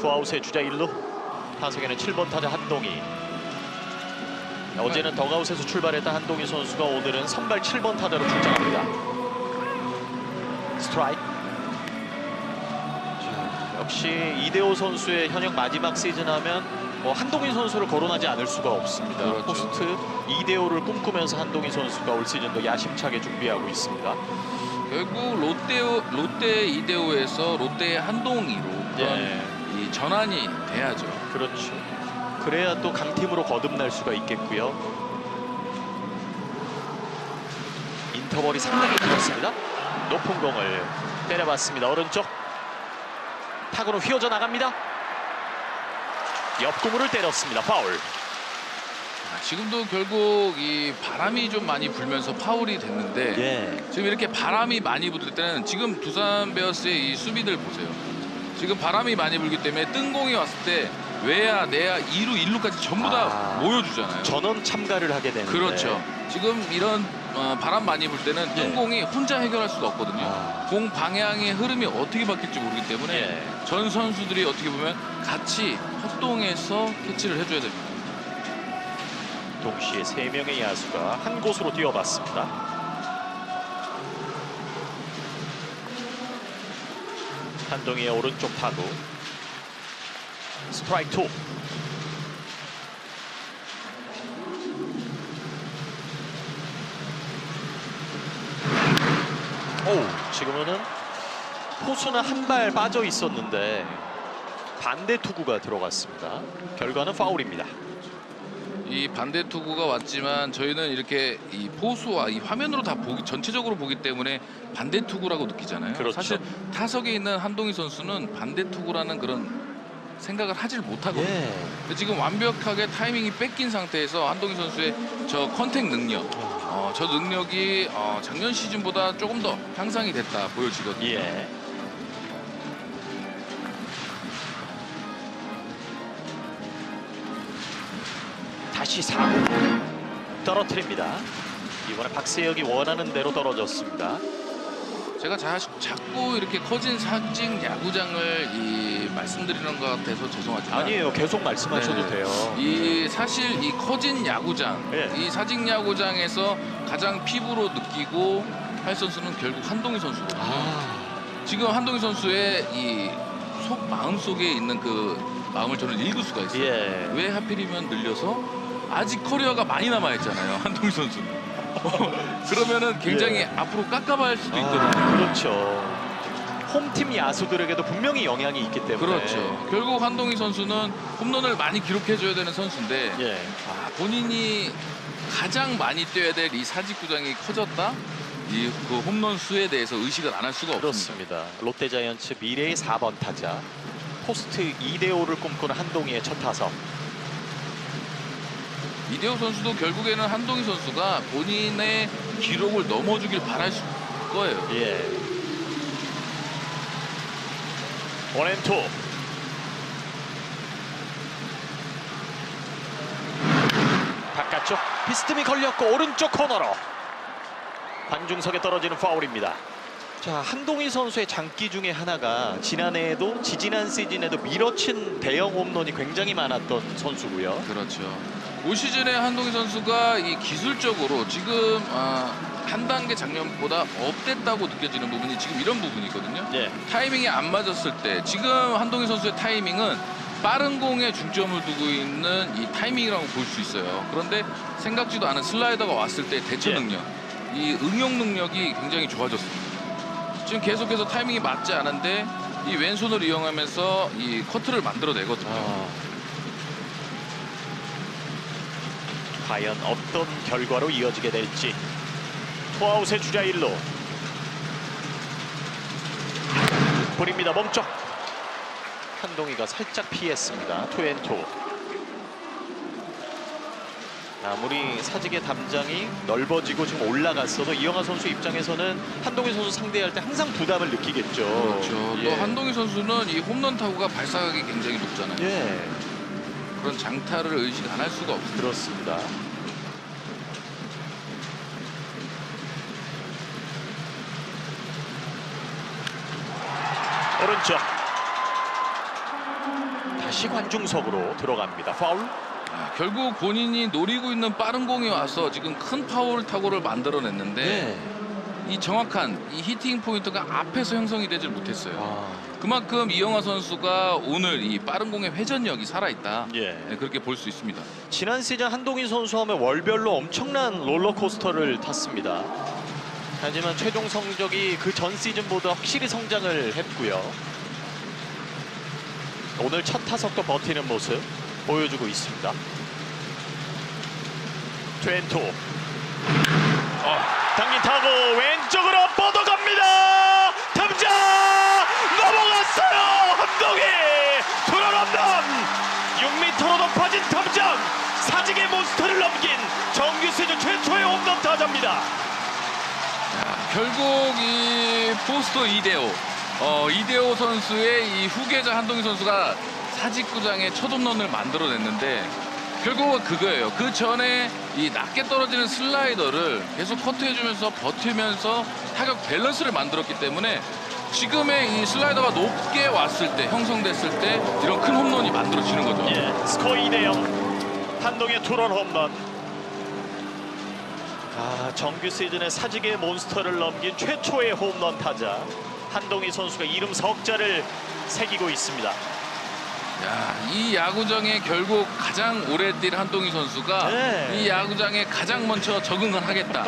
투아웃의 주자 1루. 타석에는 7번 타자 한동희. 어제는 더가웃에서 출발했던 한동희 선수가 오늘은 선발 7번 타자로 출장합니다. 스트라이크. 자, 역시 이대호 선수의 현역 마지막 시즌 하면 뭐 한동희 선수를 거론하지 않을 수가 없습니다. 그렇죠. 포스트 이대호를 꿈꾸면서 한동희 선수가 올 시즌도 야심차게 준비하고 있습니다. 결국 롯데 롯데 이대호에서 롯데 한동희로 예. 이 전환이 돼야죠. 그렇죠. 그래야 또 강팀으로 거듭날 수가 있겠고요. 인터벌이 상당히 길었습니다. 높은 공을 때려봤습니다. 오른쪽 타구로 휘어져 나갑니다. 옆구무를 때렸습니다. 파울. 아, 지금도 결국 이 바람이 좀 많이 불면서 파울이 됐는데 예. 지금 이렇게 바람이 많이 불 때는 지금 두산 베어스의 이 수비들 보세요. 지금 바람이 많이 불기 때문에 뜬 공이 왔을 때 외야 내야 2루 1루까지 전부 다 아. 모여주잖아요. 전원 참가를 하게 되는데 그렇죠. 지금 이런 어, 바람 많이 불 때는 뜬 예. 공이 혼자 해결할 수가 없거든요. 아. 공 방향의 흐름이 어떻게 바뀔지 모르기 때문에 예. 전 선수들이 어떻게 보면 같이 협동해서 캐치를 해줘야 됩니다. 동시에 세 명의 야수가 한 곳으로 뛰어봤습니다. 한동희의 오른쪽 타구 스트라이크 투 오, 지금은 포수는 한 발 빠져 있었는데 반대 투구가 들어갔습니다. 결과는 파울입니다. 이 반대 투구가 왔지만 저희는 이렇게 이 포수와 이 화면으로 다 보기 전체적으로 보기 때문에 반대 투구라고 느끼잖아요. 그렇죠. 사실 타석에 있는 한동희 선수는 반대 투구라는 그런 생각을 하질 못하거든요. 예. 근데 지금 완벽하게 타이밍이 뺏긴 상태에서 한동희 선수의 저 컨택 능력, 어, 저 능력이 어, 작년 시즌보다 조금 더 향상이 됐다 보여지거든요. 예. 다시 4구 떨어뜨립니다. 이번에 박세혁이 원하는 대로 떨어졌습니다. 제가 자, 자꾸 이렇게 커진 사직 야구장을 이 말씀드리는 것 같아서 죄송하지만 아니에요. 계속 말씀하셔도 네. 돼요. 이 사실 이 커진 야구장, 예. 이 사직 야구장에서 가장 피부로 느끼고 할 선수는 결국 한동희 선수거든요. 아, 지금 한동희 선수의 이 속 마음 속에 있는 그 마음을 저는 읽을 수가 있어요. 예. 왜 하필이면 늘려서 아직 커리어가 많이 남아 있잖아요. 한동희 선수는. 그러면은 굉장히 예. 앞으로 깝깝할 수도 아, 있거든요. 그렇죠. 홈팀 야수들에게도 분명히 영향이 있기 때문에. 그렇죠. 결국 한동희 선수는 홈런을 많이 기록해줘야 되는 선수인데 예. 아, 본인이 가장 많이 뛰어야 될 이 사직구장이 커졌다. 이 그 홈런 수에 대해서 의식을 안 할 수가 없습니다. 그렇습니다. 롯데자이언츠 미래의 4번 타자 포스트 2대5를 꿈꾸는 한동희의 첫 타석. 이대호 선수도 결국에는 한동희 선수가 본인의 기록을 넘어주길 바랄 수 거예요. 예. 원앤투. 바깥쪽 비스듬히 걸렸고 오른쪽 코너로 관중석에 떨어지는 파울입니다. 자 한동희 선수의 장기 중에 하나가 지난해에도 지지난 시즌에도 밀어친 대형 홈런이 굉장히 많았던 선수고요. 그렇죠. 올 시즌에 한동희 선수가 이 기술적으로 지금 아, 한 단계 작년보다 업됐다고 느껴지는 부분이 지금 이런 부분이거든요. 예. 타이밍이 안 맞았을 때 지금 한동희 선수의 타이밍은 빠른 공에 중점을 두고 있는 이 타이밍이라고 볼 수 있어요. 그런데 생각지도 않은 슬라이더가 왔을 때 대처 예. 능력, 이 응용 능력이 굉장히 좋아졌습니다. 지금 계속해서 타이밍이 맞지 않은데 이 왼손을 이용하면서 이 커트를 만들어내거든요. 아. 과연 어떤 결과로 이어지게 될지. 투아웃의 주자 1루. 볼입니다. 멈쩍 한동희가 살짝 피했습니다. 투앤투. 아무리 사직의 담장이 넓어지고 지금 올라갔어도 이영하 선수 입장에서는 한동희 선수 상대할 때 항상 부담을 느끼겠죠. 그렇죠. 예. 또 한동희 선수는 이 홈런 타구가 발사각이 굉장히 높잖아요. 예 그런 장타를 의식 안 할 수가 없습니다. 그렇습니다. 오른쪽 다시 관중석으로 들어갑니다. 파울. 아, 결국 본인이 노리고 있는 빠른 공이 와서 지금 큰 파울 타구를 만들어냈는데 네. 이 정확한 이 히팅 포인트가 앞에서 형성이 되질 못했어요. 아, 그만큼 이영하 선수가 오늘 이 빠른 공의 회전력이 살아있다. 예. 네, 그렇게 볼 수 있습니다. 지난 시즌 한동희 선수 하면 월별로 엄청난 롤러코스터를 탔습니다. 하지만 최종 성적이 그 전 시즌보다 확실히 성장을 했고요. 오늘 첫 타석도 버티는 모습 보여주고 있습니다. 트웬토 어, 당긴 타고 왼쪽으로 뻗어갑니다. 탐장 넘어갔어요. 한동희 투런 홈런 6m로 높아진 탐장 사직의 몬스터를 넘긴 정규 시즌 최초의 홈런 타자입니다. 결국 이 포스터 이대호, 어, 이대호 선수의 이 후계자 한동희 선수가 사직구장에 첫 홈런을 만들어냈는데 결국은 그거예요. 그 전에 이 낮게 떨어지는 슬라이더를 계속 커트해주면서 버티면서 타격 밸런스를 만들었기 때문에 지금의 이 슬라이더가 높게 왔을 때 형성됐을 때 이런 큰 홈런이 만들어지는 거죠. 예, 스코어 2대 0 한동의 투런 홈런 아, 정규 시즌에 사직의 몬스터를 넘긴 최초의 홈런 타자 한동희 선수가 이름 석자를 새기고 있습니다. 야, 이 야구장에 결국 가장 오래 뛴 한동희 선수가 네. 이 야구장에 가장 먼저 적응을 하겠다.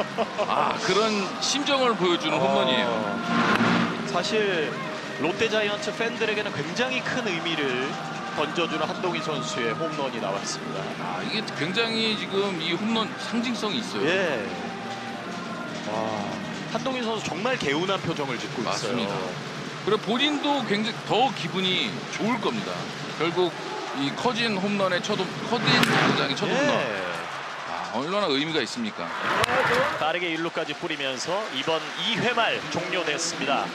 아, 그런 심정을 보여주는 홈런이에요. 어, 사실 롯데 자이언츠 팬들에게는 굉장히 큰 의미를 던져주는 한동희 선수의 홈런이 나왔습니다. 아, 이게 굉장히 지금 이 홈런 상징성이 있어요. 예. 와, 한동희 선수 정말 개운한 표정을 짓고 맞습니다. 그리고 본인도 굉장히 더 기분이 좋을 겁니다. 결국 이 커진 홈런의 첫 홈, 커진 야구장의 첫 홈런. 예. 아, 얼마나 의미가 있습니까? 빠르게 일루까지 뿌리면서 이번 2회 말 종료됐습니다.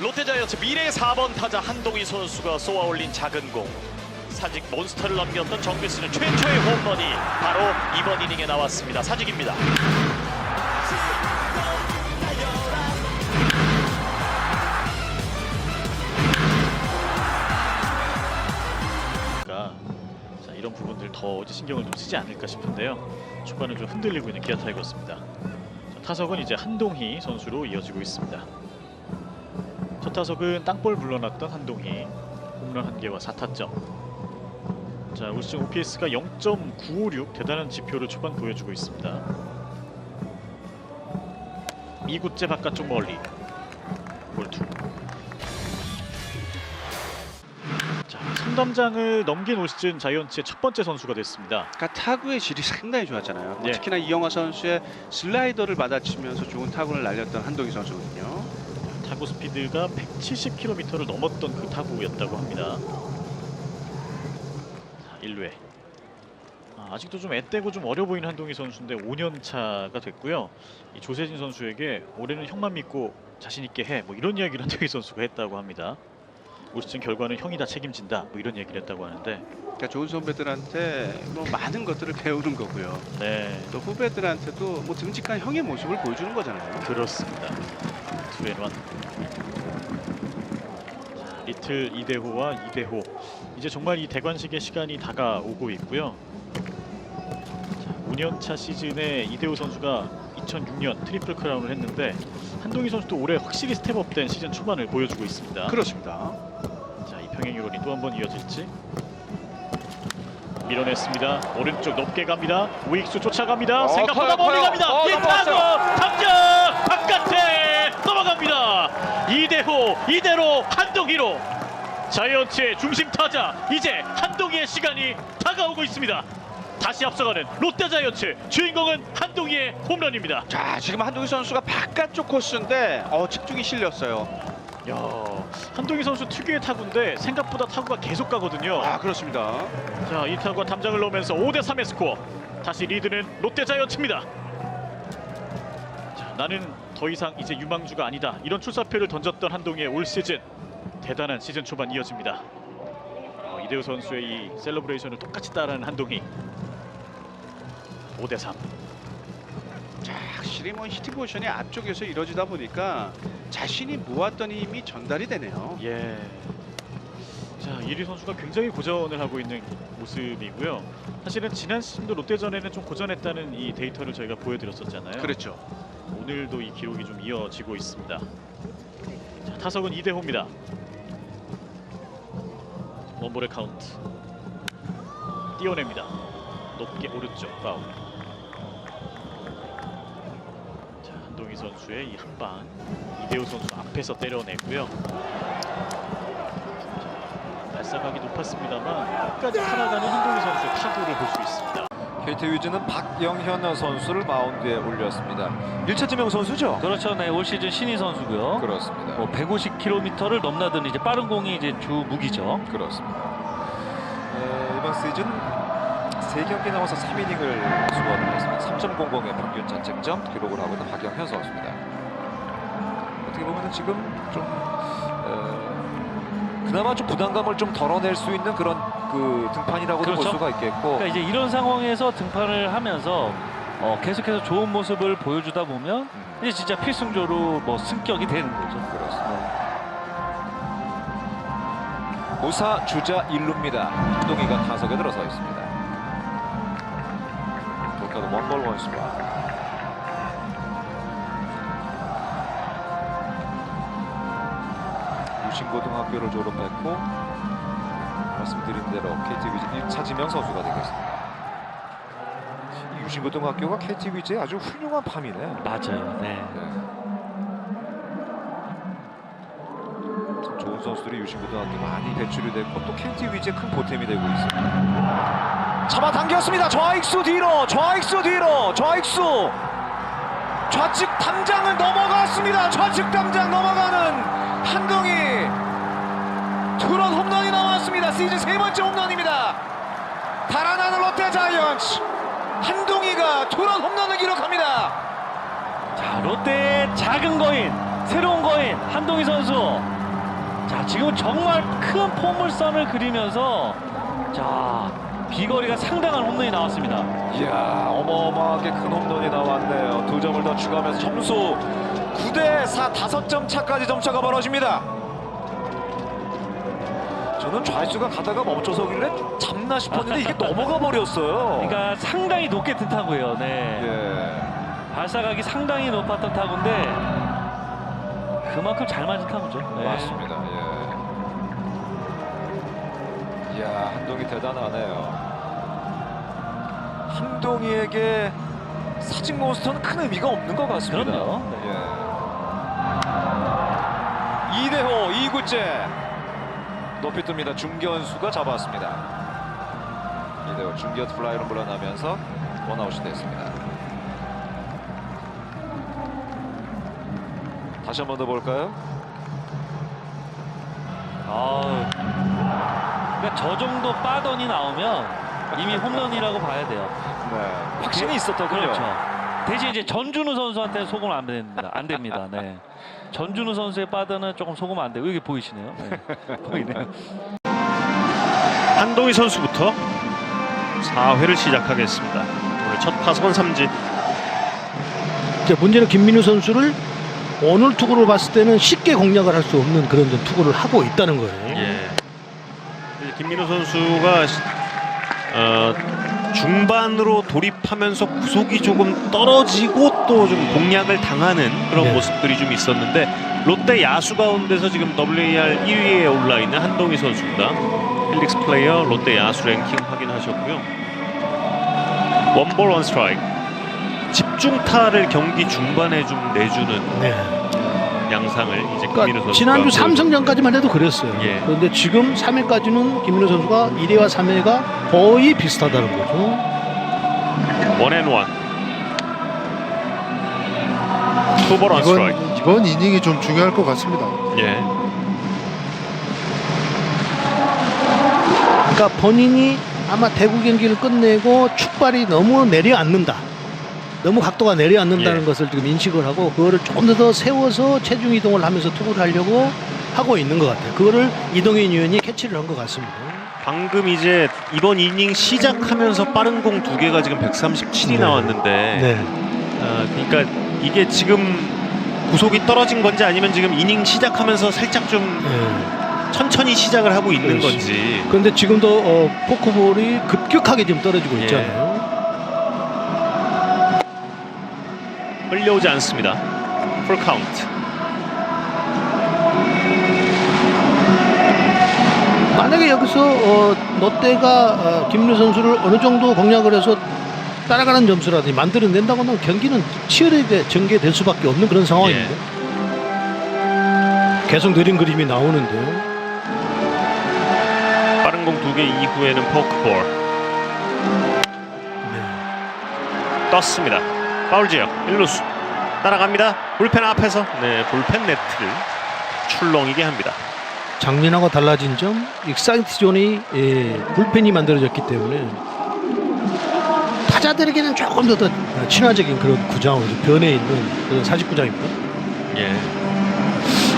롯데자이언츠 미래의 4번 타자 한동희 선수가 쏘아올린 작은 공. 사직 몬스터를 넘겼던 정규 시즌 최초의 홈런이 바로 이번 이닝에 나왔습니다. 사직입니다. 더 신경을 좀 쓰지 않을까 싶은데요. 초반을 좀 흔들리고 있는 기아 타이거스입니다. 자, 타석은 이제 한동희 선수로 이어지고 있습니다. 첫 타석은 땅볼 불러놨던 한동희 홈런 한 개와 4타점. 자, 올 시즌 OPS가 0.956 대단한 지표를 초반 보여주고 있습니다. 2구째 바깥쪽 멀리 자, 선담장을 넘긴 올 시즌 자이언츠의 첫 번째 선수가 됐습니다. 그러니까 타구의 질이 상당히 좋았잖아요. 뭐 예. 특히나 이영하 선수의 슬라이더를 받아치면서 좋은 타구를 날렸던 한동희 선수거든요. 타구 스피드가 170km를 넘었던 그 타구였다고 합니다. 자, 1루에 아, 아직도 좀 앳되고 좀 어려 보이는 한동희 선수인데 5년 차가 됐고요. 이 조세진 선수에게 올해는 형만 믿고 자신 있게 해. 뭐 이런 이야기를 한동희 선수가 했다고 합니다. 올 시즌 결과는 형이 다 책임진다. 뭐 이런 얘기를 했다고 하는데 그러니까 좋은 선배들한테 뭐 많은 것들을 배우는 거고요. 네 또 후배들한테도 뭐 듬직한 형의 모습을 보여주는 거잖아요. 그렇습니다. 투앤원. 리틀 이대호와 이대호. 이제 정말 이 대관식의 시간이 다가오고 있고요. 자, 5년차 시즌에 이대호 선수가 2006년 트리플 크라운을 했는데 한동희 선수도 올해 확실히 스텝업된 시즌 초반을 보여주고 있습니다. 그렇습니다. 자, 이 평행 이론이 또 한 번 이어질지. 밀어냈습니다. 오른쪽 높게 갑니다. 우익수 쫓아갑니다. 어, 생각보다 커요, 멀리 커요. 갑니다. 어, 넘어갔어요. 당장 바깥에 넘어갑니다. 이대호 이대로 한동희로 자이언츠의 중심 타자 이제 한동희의 시간이 다가오고 있습니다. 다시 앞서가는 롯데 자이언츠 주인공은 한동희의 홈런입니다. 자 지금 한동희 선수가 바깥쪽 코스인데 어 측중이 실렸어요. 야 한동희 선수 특유의 타구인데 생각보다 타구가 계속 가거든요. 아 그렇습니다. 자, 이 타구가 담장을 넣으면서 5대 3의 스코어. 다시 리드는 롯데 자이언츠입니다. 자, 나는 더 이상 이제 유망주가 아니다. 이런 출사표를 던졌던 한동희의 올 시즌 대단한 시즌 초반 이어집니다. 어, 이대호 선수의 이 셀러브레이션을 똑같이 따라하는 한동희. 5대 3. 자 확실히 뭐 히팅 포지션이 앞쪽에서 이루어지다 보니까 자신이 모았던 힘이 전달이 되네요. 예. 자, 이리 선수가 굉장히 고전을 하고 있는 모습이고요. 사실은 지난 시즌도 롯데전에는 좀 고전했다는 이 데이터를 저희가 보여드렸었잖아요. 그렇죠. 오늘도 이 기록이 좀 이어지고 있습니다. 자, 타석은 이대호입니다. 원볼의 카운트 띄어냅니다. 높게 오른쪽 파울. 자 한동희 선수의 이 한방 이대호 선수 앞에서 때려내고요. 자, 날싸각이 높았습니다만 끝까지 살아가는 한동희 선수의 타구를 볼 수 있습니다. KT 위즈는 박영현 선수를 마운드에 올렸습니다. 1차 지명 선수죠? 그렇죠. 네, 올 시즌 신인 선수고요. 그렇습니다. 뭐 150km를 넘나드는 이제 빠른 공이 이제 주 무기죠. 그렇습니다. 에, 이번 시즌 3경기 나와서 3이닝을 수고를 했습니다. 3.00의 평균 자책점 기록을 하고 있는 박영현 선수입니다. 어떻게 보면 지금 좀 에, 그나마 좀 부담감을 좀 덜어낼 수 있는 그런 그 등판이라고도 볼 그렇죠. 수가 있겠고 그러니까 이제 이런 상황에서 등판을 하면서 어, 계속해서 좋은 모습을 보여주다 보면 음, 이제 진짜 필승조로 뭐 승격이 되는 거죠. 그렇습니다. 무사 주자 1루입니다. 한동희가 타석에 들어서 있습니다. 원볼 원스트라 유신고등학교를 졸업했고 말씀드린 대로 KT 위즈 1차 지명 선수가 되겠습니다. 이 유신고등학교가 KT 위즈의 아주 훌륭한 밤이네요. 맞아요. 네. 네. 참 좋은 선수들이 유신고등학교 많이 배출이 됐고 또 KT 위즈의 큰 보탬이 되고 있습니다. 잡아당겼습니다. 좌익수 뒤로, 좌익수 뒤로, 좌익수. 좌측 담장을 넘어갔습니다. 좌측 담장 넘어가는 한동희. 투런 홈런이 나왔습니다. 시즌 세 번째 홈런입니다. 달아나는 롯데 자이언츠. 한동희가 투런 홈런을 기록합니다. 자, 롯데의 작은 거인, 새로운 거인 한동희 선수. 자, 지금 정말 큰 포물선을 그리면서 자, 비거리가 상당한 홈런이 나왔습니다. 이야 어마어마하게 큰 홈런이 나왔네요. 두 점을 더 추가하면서 점수 9대 4 다섯 점 차까지 점차가 벌어집니다. 저는 좌익수가 가다가 멈춰서길래 잡나 싶었는데 이게 넘어가 버렸어요. 그러니까 상당히 높게 뜬 타구예요. 네. 예, 발사각이 상당히 높았던 타구인데 그만큼 잘 맞은 타구죠. 네. 맞습니다. 이야 한동희 대단하네요. 한동희에게 사직 몬스터는 큰 의미가 없는 것 같습니다. 그럼요. 예. 이대호 2구째 높이 뜹니다. 중견수가 잡았습니다. 이대호 중견 플라이로 물러나면서 원아웃이 됐습니다. 다시 한 번 더 볼까요? 아, 그러니까 저 정도 빠던이 나오면 이미 홈런이라고 봐야 돼요. 네. 확신이 있었더군요. 그렇죠. 대신 이제 전준우 선수한테는 속으면 안 됩니다. 안 됩니다. 네. 전준우 선수의 빠던은 조금 속으면 안 되고 여기 보이시네요. 네. 보이네요. 한동희 선수부터 4회를 시작하겠습니다. 오늘 첫 타선 삼진. 이제 문제는 김민우 선수를 오늘 투구를 봤을 때는 쉽게 공략을 할 수 없는 그런 좀 투구를 하고 있다는 거예요. 예. 이제 김민호 선수가 시- 어, 중반으로 돌입하면서 구속이 조금 떨어지고 또 좀 공략을 당하는 그런 네. 모습들이 좀 있었는데 롯데 야수 가운데서 지금 WAR 1위에 올라 있는 한동희 선수입니다. 필릭스 플레이어 롯데 야수 랭킹 확인하셨고요. 원볼 원 스트라이크. 집중타를 경기 중반에 좀 내주는 네. 양상을 이제 그러니까 선수가 지난주 삼성전까지만 해도 그랬어요. 예. 그런데 지금 3회까지는 김민우 선수가 1회와 3회가 거의 비슷하다는 거죠. 원앤원 투볼 원 스트라이크 이번, 이번 이닝이 좀 중요할 것 같습니다. 예 그러니까 본인이 아마 대구 경기를 끝내고 축발이 너무 내려앉는다. 너무 각도가 내려앉는다는 예. 것을 지금 인식을 하고 그거를 조금 더, 더 세워서 체중 이동을 하면서 투구를 하려고 하고 있는 것 같아요. 그거를 이동현 위원이 캐치를 한 것 같습니다. 방금 이제 이번 이닝 시작하면서 빠른 공 두 개가 지금 137이 네. 나왔는데 네. 아, 그러니까 이게 지금 구속이 떨어진 건지 아니면 지금 이닝 시작하면서 살짝 좀 네. 천천히 시작을 하고 있는 그렇지. 건지 그런데 지금도 어, 포크볼이 급격하게 지금 떨어지고 예. 있잖아요. 끌려오지 않습니다. 풀 카운트. 만약에 여기서 어, 롯데가 어, 김민우 선수를 어느 정도 공략을 해서 따라가는 점수라든지 만들어낸다고 하면 경기는 치열하게 전개될 수밖에 없는 그런 상황입니다. 계속 느린 그림이 나오는데요. 빠른 공 두 개 이후에는 포크볼 네. 떴습니다. 파울 지역 1루수 따라갑니다. 불펜 앞에서 네 불펜 네트를 출렁이게 합니다. 작년하고 달라진 점 익사이트 존이 예, 불펜이 만들어졌기 때문에 타자들에게는 조금 더, 더 친화적인 그런 구장으로 변해 있는 그런 사직구장입니다. 예.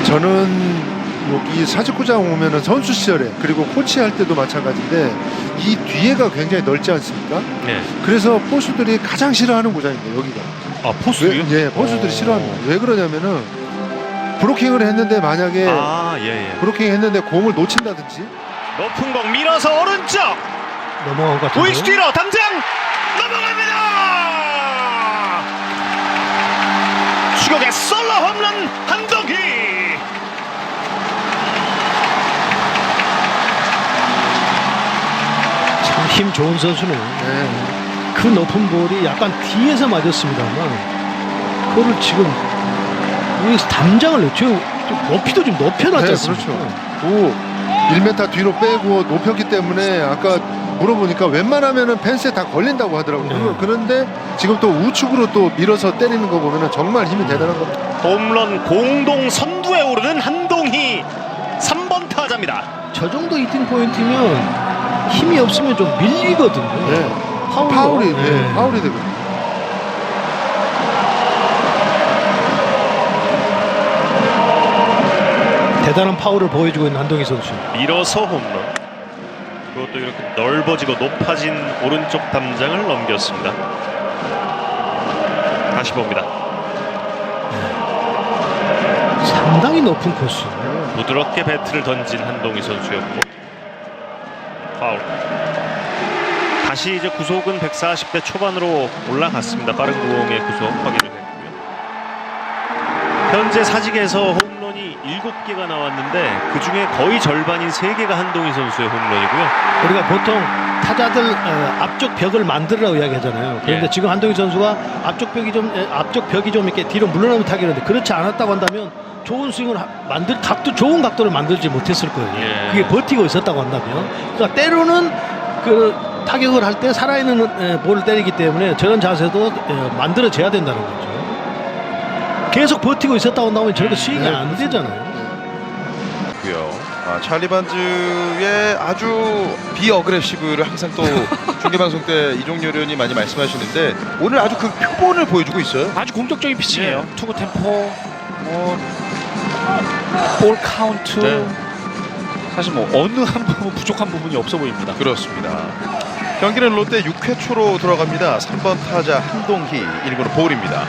저는 여기 사직구장 오면은 선수 시절에 그리고 코치할 때도 마찬가지인데 이 뒤에가 굉장히 넓지 않습니까? 네. 그래서 포수들이 가장 싫어하는 구장입니다. 여기가. 아 포수요? 왜, 예, 포수들이 오. 싫어합니다. 왜 그러냐면은 브로킹을 했는데 만약에 아 예 예. 브로킹 했는데 공을 놓친다든지 높은 공 밀어서 오른쪽 넘어간 것 같은데요. 우익수 뒤로 담장 넘어갑니다. 추격의 솔로 홈런 한동희. 좋은 선수는 네. 그 높은 볼이 약간 뒤에서 맞았습니다만 그거를 지금 여기서 담장을 넣죠. 좀 높이도 좀 높여놨지 네, 않습니까? 그렇죠. 오, 1m 뒤로 빼고 높였기 때문에 아까 물어보니까 웬만하면은 펜스에 다 걸린다고 하더라고요. 네. 그런데 지금 또 우측으로 또 밀어서 때리는 거 보면은 정말 힘이 대단한 겁니다. 홈런 공동 선두에 오르는 한동희 3번 타자입니다. 저 정도 히팅 포인트면 힘이 없으면 좀 밀리거든요. 네. 파울로. 파울이, 네, 네. 파울이 되고. 대단한 파울을 보여주고 있는 한동희 선수. 밀어서 홈런. 그것도 이렇게 넓어지고 높아진 오른쪽 담장을 넘겼습니다. 다시 봅니다. 상당히 높은 코스. 부드럽게 배트를 던진 한동희 선수였고 파울. 다시 이제 구속은 140대 초반으로 올라갔습니다. 빠른 공의 구속 확인을 했고요. 현재 사직에서 홈런이 7개가 나왔는데 그 중에 거의 절반인 3개가 한동희 선수의 홈런이고요. 우리가 보통 타자들 어, 앞쪽 벽을 만들으라고 이야기하잖아요. 그런데 예. 지금 한동희 선수가 앞쪽 벽이 좀 에, 앞쪽 벽이 좀 이렇게 뒤로 물러나면 타기는데 그렇지 않았다고 한다면 좋은 스윙을 하- 만들 각도 좋은 각도를 만들지 못했을 거예요. 예. 그게 버티고 있었다고 한다면 그러니까 때로는 그 타격을 할 때 살아있는 에, 볼을 때리기 때문에 저런 자세도 에, 만들어져야 된다는 거죠. 계속 버티고 있었다고 한다면 저렇게 스윙이 네, 안 되잖아요. 아, 찰리 반즈의 아주 비어그레시브를 항상 또 중계 방송 때 이종렬 의원이 많이 말씀하시는데 오늘 아주 그 표본을 보여주고 있어요. 아주 공격적인 피칭이에요. 투구 템포, 뭐, 볼 카운트. 네. 사실 뭐 어느 한 부분 부족한 부분이 없어 보입니다. 그렇습니다. 경기는 롯데 6회 초로 들어갑니다. 3번 타자 한동희 1구로 볼입니다.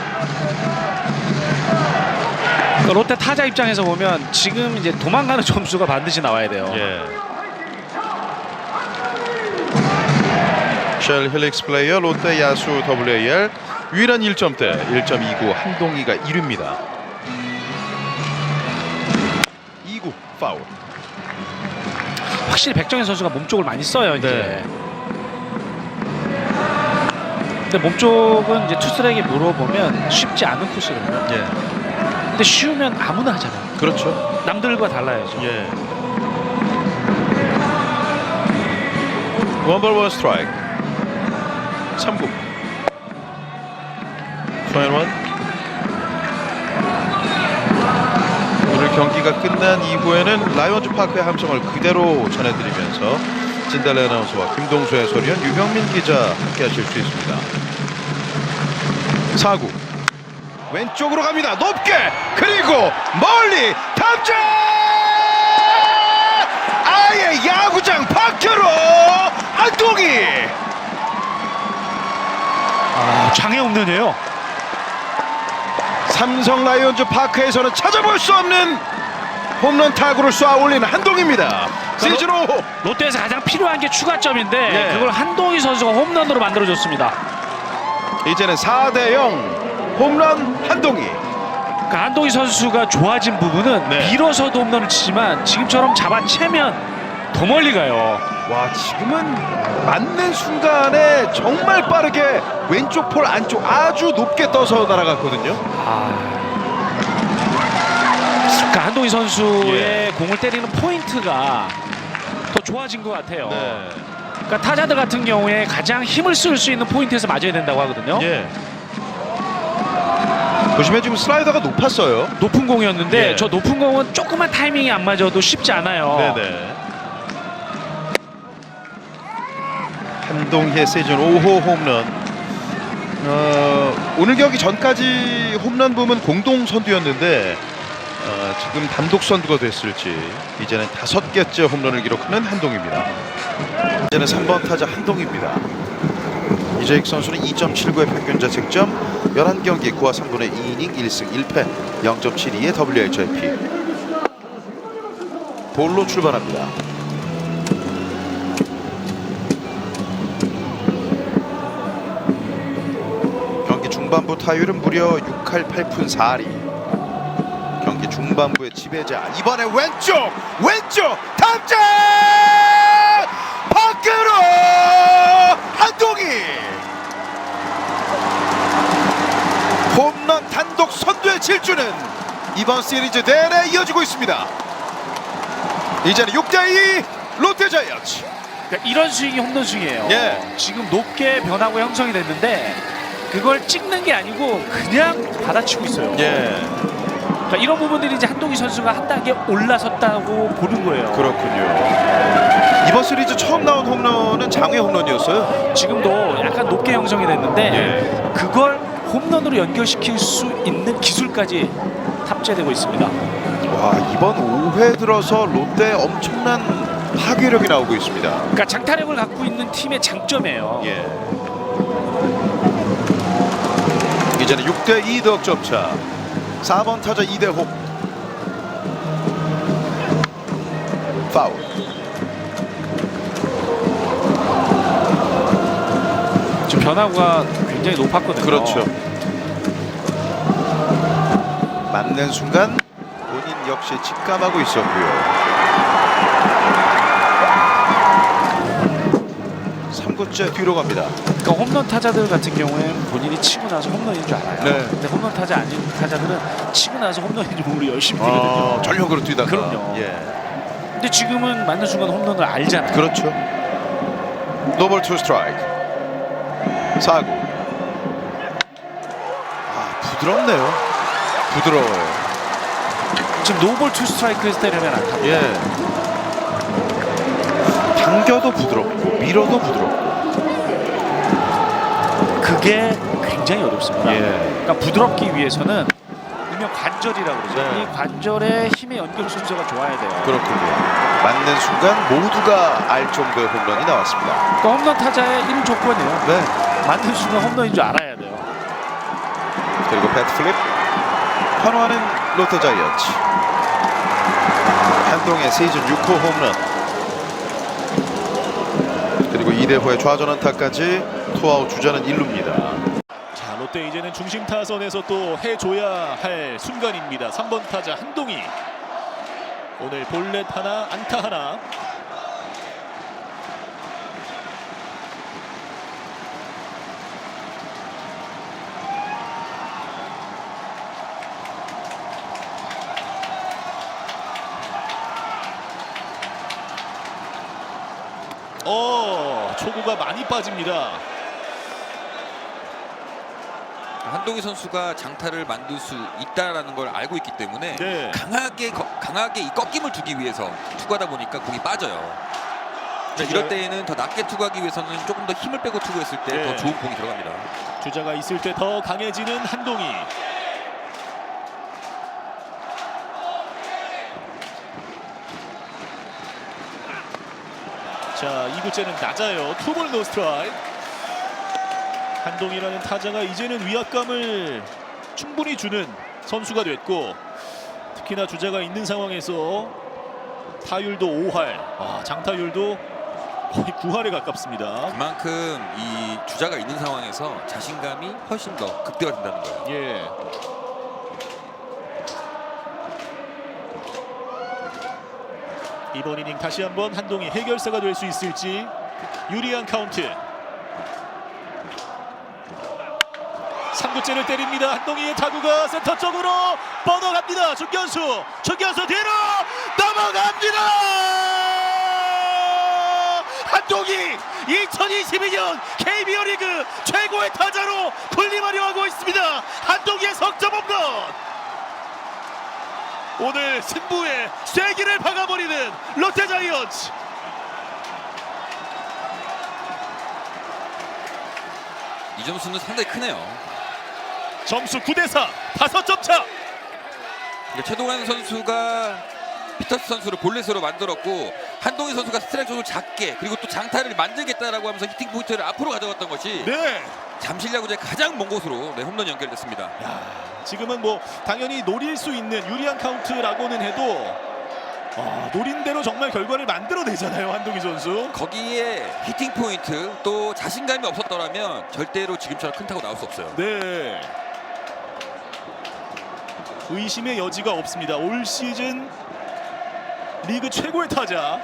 그러니까 롯데 타자 입장에서 보면 지금 이제 도망가는 점수가 반드시 나와야 돼요. 예. 쉘 힐릭스 플레이어 롯데 야수 WAR 유일한 1점대 1.29 한동희가 1위입니다. 2구 파울. 확실히 백정현 선수가 몸 쪽을 많이 써요. 이제. 네. 근데 몸 쪽은 이제 투수에게 물어보면 쉽지 않은 코스거든요. 예. 근데 쉬우면 아무나 하잖아요. 그렇죠. 남들과 달라야죠. 예. 원볼 원 스트라이크 3구 투앤원 오늘 경기가 끝난 이후에는 라이온즈 파크의 함성을 그대로 전해드리면서 진달래 아나운서와 김동수 해설위원 유병민 기자 함께 하실 수 있습니다 4구 왼쪽으로 갑니다 높게 그리고 멀리 탑장 아예 야구장 밖으로 한동희 아, 장애 없는데요. 삼성 라이온즈 파크에서는 찾아볼 수 없는 홈런 타구를 쏴 올리는 한동입니다. 시즌 5호. 롯데에서 가장 필요한 게 추가점인데 네. 그걸 한동희 선수가 홈런으로 만들어줬습니다. 이제는 4대 0 홈런 한동희. 그러니까 한동희 선수가 좋아진 부분은 네. 밀어서도 홈런을 치지만 지금처럼 잡아채면 더 멀리 가요. 와 지금은 맞는 순간에 정말 빠르게 왼쪽 폴 안쪽 아주 높게 떠서 날아갔거든요. 그러니까 한동희 선수의 예. 공을 때리는 포인트가 더 좋아진 것 같아요. 네. 그러니까 타자들 같은 경우에 가장 힘을 쓸 수 있는 포인트에서 맞아야 된다고 하거든요. 예. 보시면 지금 슬라이더가 높았어요. 높은 공이었는데 예. 저 높은 공은 조금만 타이밍이 안 맞아도 쉽지 않아요. 네네. 한동희의 시즌 5호 홈런. 어, 오늘 경기 전까지 홈런 부문 공동 선두였는데 어, 지금 단독 선두가 됐을지 이제는 다섯 개째 홈런을 기록하는 한동입니다. 이제는 3번 타자 한동입니다. 이재익 선수는 2.79의 평균 자책점, 11경기 9와 3분의 2이닝 1승 1패, 0.72의 WHIP. 볼로 출발합니다. 경기 중반부 타율은 무려 6할 8푼 4리. 경기 중반부의 지배자 이번에 왼쪽 왼쪽 탑장 밖으로 한동희 홈런 단독 선두의 질주는 이번 시리즈 내내 이어지고 있습니다. 이제는 6대2 롯데 자이언츠. 그러니까 이런 스윙이 홈런 스윙이에요. 예. 지금 높게 변하고 형성이 됐는데 그걸 찍는 게 아니고 그냥 받아치고 있어요. 예. 그러니까 이런 부분들이 이제 한동희 선수가 한 단계 올라섰다고 보는 거예요. 그렇군요. 이번 시리즈 처음 나온 홈런은 장외 홈런이었어요. 지금도 약간 높게 형성이 됐는데 예. 그걸 홈런으로 연결시킬 수 있는 기술까지 탑재되고 있습니다. 와 이번 5회 들어서 롯데 엄청난 파괴력이 나오고 있습니다. 그러니까 장타력을 갖고 있는 팀의 장점이에요. 예. 이제는 6대 2 득점 차. 4번 타자 이대호. 파울. 지금 변화가 굉장히 높았거든요. 그렇죠. 맞는 순간 본인 역시 직감하고 있었고요. 3구째 뒤로 갑니다. 그러니까 홈런 타자들 같은 경우에는 본인이 치고 나서 홈런인 줄 알아요. 네. 근데 홈런 타자 아닌 타자들은 치고 나서 홈런인 줄 모르고 열심히 뛰거든요. 아, 전력으로 뛰다가. 그럼요. 예. 근데 지금은 맞는 순간 홈런을 알잖아요. 그렇죠. 노볼 투 스트라이크. 4구. 아, 부드럽네요. 부드러워요. 지금 노볼 투 스트라이크에서 때리면 안 탑니다. 예. 당겨도 부드럽고 밀어도 부드럽고. 그게 굉장히 어렵습니다. 예. 그러니까 부드럽기 위해서는 일명 관절이라고 그러죠. 네. 이 관절의 힘의 연결 순서가 좋아야 돼요. 그렇군요. 맞는 순간 모두가 알 정도의 홈런이 나왔습니다. 그러니까 홈런 타자의 1 조건이에요. 네. 맞는 순간 홈런인 줄 돼요. 그리고 배트 플립. 환호하는 롯데 자이언츠. 한동의 시즌 6호 홈런. 그리고 이대호의 좌전 안타까지 투아웃 주자는 1루입니다. 자 롯데 이제는 중심 타선에서 또 해줘야 할 순간입니다. 3번 타자 한동희 오늘 볼넷 하나 안타 하나 어 초구가 많이 빠집니다. 한동희 선수가 장타를 만들 수 있다라는 걸 알고 있기 때문에 네. 강하게 거- 강하게 이 꺾임을 주기 위해서 투구하다 보니까 공이 빠져요. 네, 이럴 네. 때에는 더 낮게 투구하기 위해서는 조금 더 힘을 빼고 투구했을 때더 네. 좋은 공이 들어갑니다. 주자가 있을 때 더 강해지는 한동희. 자, 2구째는 낮아요. 투볼 노스트라이크. 한동희라는 타자가 이제는 위압감을 충분히 주는 선수가 됐고 특히 특히나 주자가 있는 상황에서 타율도 5할, 아, 장타율도 거의 9할에 가깝습니다. 그만큼 이 주자가 있는 상황에서 자신감이 훨씬 더 극대화된다는 거예요. 예. 이번 이닝 다시 한번 한동희 해결사가 될 수 있을지 유리한 카운트. 3구째를 때립니다. 한동희의 타구가 센터 쪽으로 뻗어갑니다. 중견수, 중견수 뒤로 넘어갑니다. 한동희 2022년 KBO 리그 최고의 타자로 군림하려 하고 있습니다. 한동희의 석점 홈런. 오늘 승부의 쐐기를 박아버리는 롯데 자이언츠. 이 점수는 상당히 크네요. 점수 9대4 5점 차. 그러니까 최동환 선수가 피터스 선수를 볼넷으로 만들었고 한동희 선수가 스트라이크 존을 작게 그리고 또 장타를 만들겠다라고 하면서 히팅 포인트를 앞으로 가져갔던 것이 네. 잠실 야구제 가장 먼 곳으로 네, 홈런 연결됐습니다. 지금은 뭐 당연히 노릴 수 있는 유리한 카운트라고는 해도 아, 노린 대로 정말 결과를 만들어내잖아요 한동희 선수. 거기에 히팅 포인트 또 자신감이 없었더라면 절대로 지금처럼 큰 타고 나올 수 없어요. 네. 의심의 여지가 없습니다. 올 시즌 리그 최고의 타자.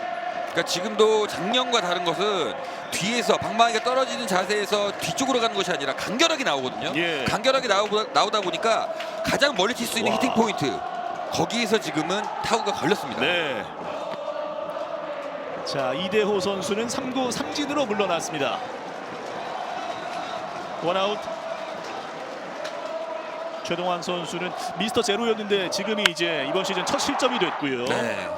그러니까 지금도 작년과 다른 것은 뒤에서 방망이가 떨어지는 자세에서 뒤쪽으로 가는 것이 아니라 간결하게 나오거든요. 예. 간결하게 나오다, 나오다 보니까 가장 멀리 칠 수 있는 히팅 포인트 거기에서 지금은 타구가 걸렸습니다. 네. 자 이대호 선수는 3구 삼진으로 물러났습니다. 원아웃. 최동환 선수는 미스터 제로였는데 지금이 이제 이번 시즌 첫 실점이 됐고요. 네.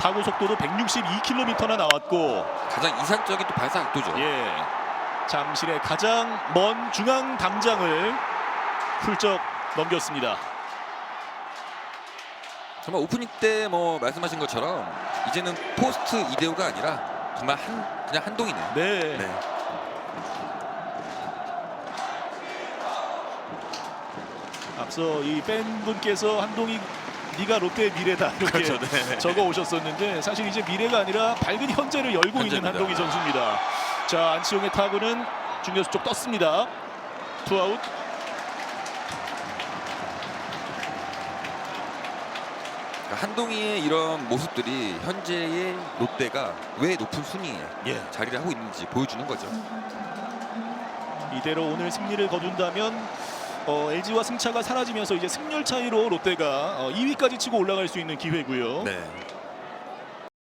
타구 속도도 162km나 나왔고 가장 이상적인 또 발사 각도죠. 예. 잠실의 가장 먼 중앙 담장을 훌쩍 넘겼습니다. 정말 오프닝 때 뭐 말씀하신 것처럼 이제는 포스트 이대호가 아니라 정말 한 그냥 한동이네요. 네. 네. 앞서 이 팬분께서 한동희 네가 롯데의 미래다 이렇게 그렇죠, 네. 적어 오셨었는데 사실 이제 미래가 아니라 밝은 현재를 열고 있는 현재입니다. 한동희 선수입니다. 자 안치홍의 타구는 중견수 쪽 떴습니다. 투아웃. 그러니까 한동희의 이런 모습들이 현재의 롯데가 왜 높은 순위에 예. 자리를 하고 있는지 보여주는 거죠. 이대로 오늘 승리를 거둔다면 어, LG와 승차가 사라지면서 이제 승률 차이로 롯데가 어, 2위까지 치고 올라갈 수 있는 기회고요. 네.